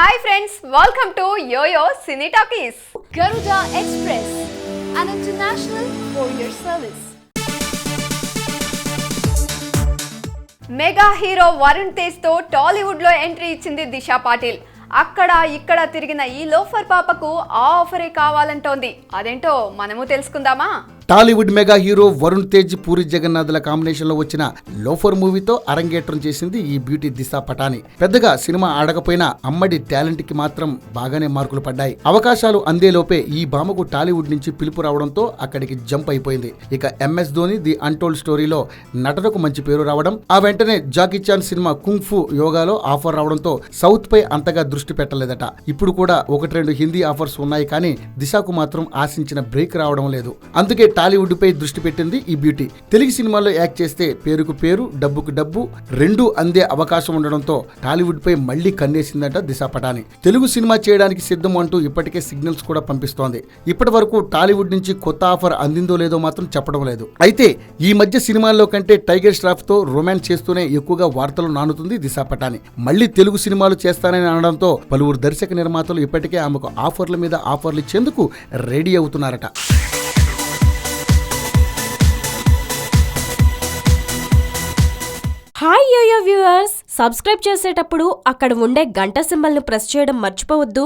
Hi friends welcome to Yoyo Cine Talkies Garuda Express, an international courier service. Mega hero Varun తేజ్తో టాలీవుడ్లో entry ఇచ్చింది దిశా పాటిల్. అక్కడ ఇక్కడ తిరిగిన ఈ లోఫర్ పాపకు ఆ ఆఫరే కావాలంటోంది. అదేంటో మనము తెలుసుకుందామా? Tollywood mega hero Varun Tej Puri జగన్నాథ్ల కాంబినేషన్లో వచ్చిన లోఫర్ మూవీతో అరంగేట్రం చేసింది ఈ బ్యూటీ దిశా పటాని. పెద్దగా సినిమా ఆడకపోయినా అమ్మడి టాలెంట్కి మాత్రం బాగానే మార్కులు పడ్డాయి. అవకాశాలు అందేలోపే ఈ భామకు టాలీవుడ్ నుంచి పిలుపు రావడంతో అక్కడికి జంప్ అయిపోయింది. ఇక ఎంఎస్ ధోని ది అన్టోల్డ్ స్టోరీలో నటనకు మంచి పేరు రావడం ఆ వెంటనే Jackie Chan cinema kung fu యోగాలో ఆఫర్ రావడంతో సౌత్ పై అంతగా దృష్టి పెట్టలేదట. ఇప్పుడు కూడా ఒకటి రెండు హిందీ ఆఫర్స్ ఉన్నాయి కానీ దిశాకు మాత్రం ఆశించిన బ్రేక్ రావడం లేదు. అందుకే టాలీవుడ్ పై దృష్టి పెట్టింది ఈ బ్యూటీ. తెలుగు సినిమాల్లో యాక్ట్ చేస్తే పేరుకు పేరు డబ్బుకు డబ్బు రెండు అందే అవకాశం ఉండడంతో టాలీవుడ్ పై మళ్ళీ కన్నేసిందట దిశ పటాని. తెలుగు సినిమా చేయడానికి సిద్ధం అంటూ ఇప్పటికే సిగ్నల్స్ కూడా పంపిస్తోంది. ఇప్పటి వరకు టాలీవుడ్ నుంచి కొత్త ఆఫర్ అందిందో లేదో మాత్రం చెప్పడం లేదు. అయితే ఈ మధ్య సినిమాల్లో కంటే టైగర్ ష్రాఫ్తో రొమాన్స్ చేస్తూనే ఎక్కువగా వార్తలు నానుతుంది దిశా పటాని. మళ్ళీ తెలుగు సినిమాలు చేస్తానని అనడంతో పలువురు దర్శక నిర్మాతలు ఇప్పటికే ఆమెకు ఆఫర్ల మీద ఆఫర్లు ఇచ్చేందుకు రెడీ అవుతున్నారట. హాయ్ యోయో వ్యూవర్స్ సబ్స్క్రైబ్ చేసేటప్పుడు అక్కడ ఉండే గంట సింబల్ను ప్రెస్ చేయడం మర్చిపోవద్దు.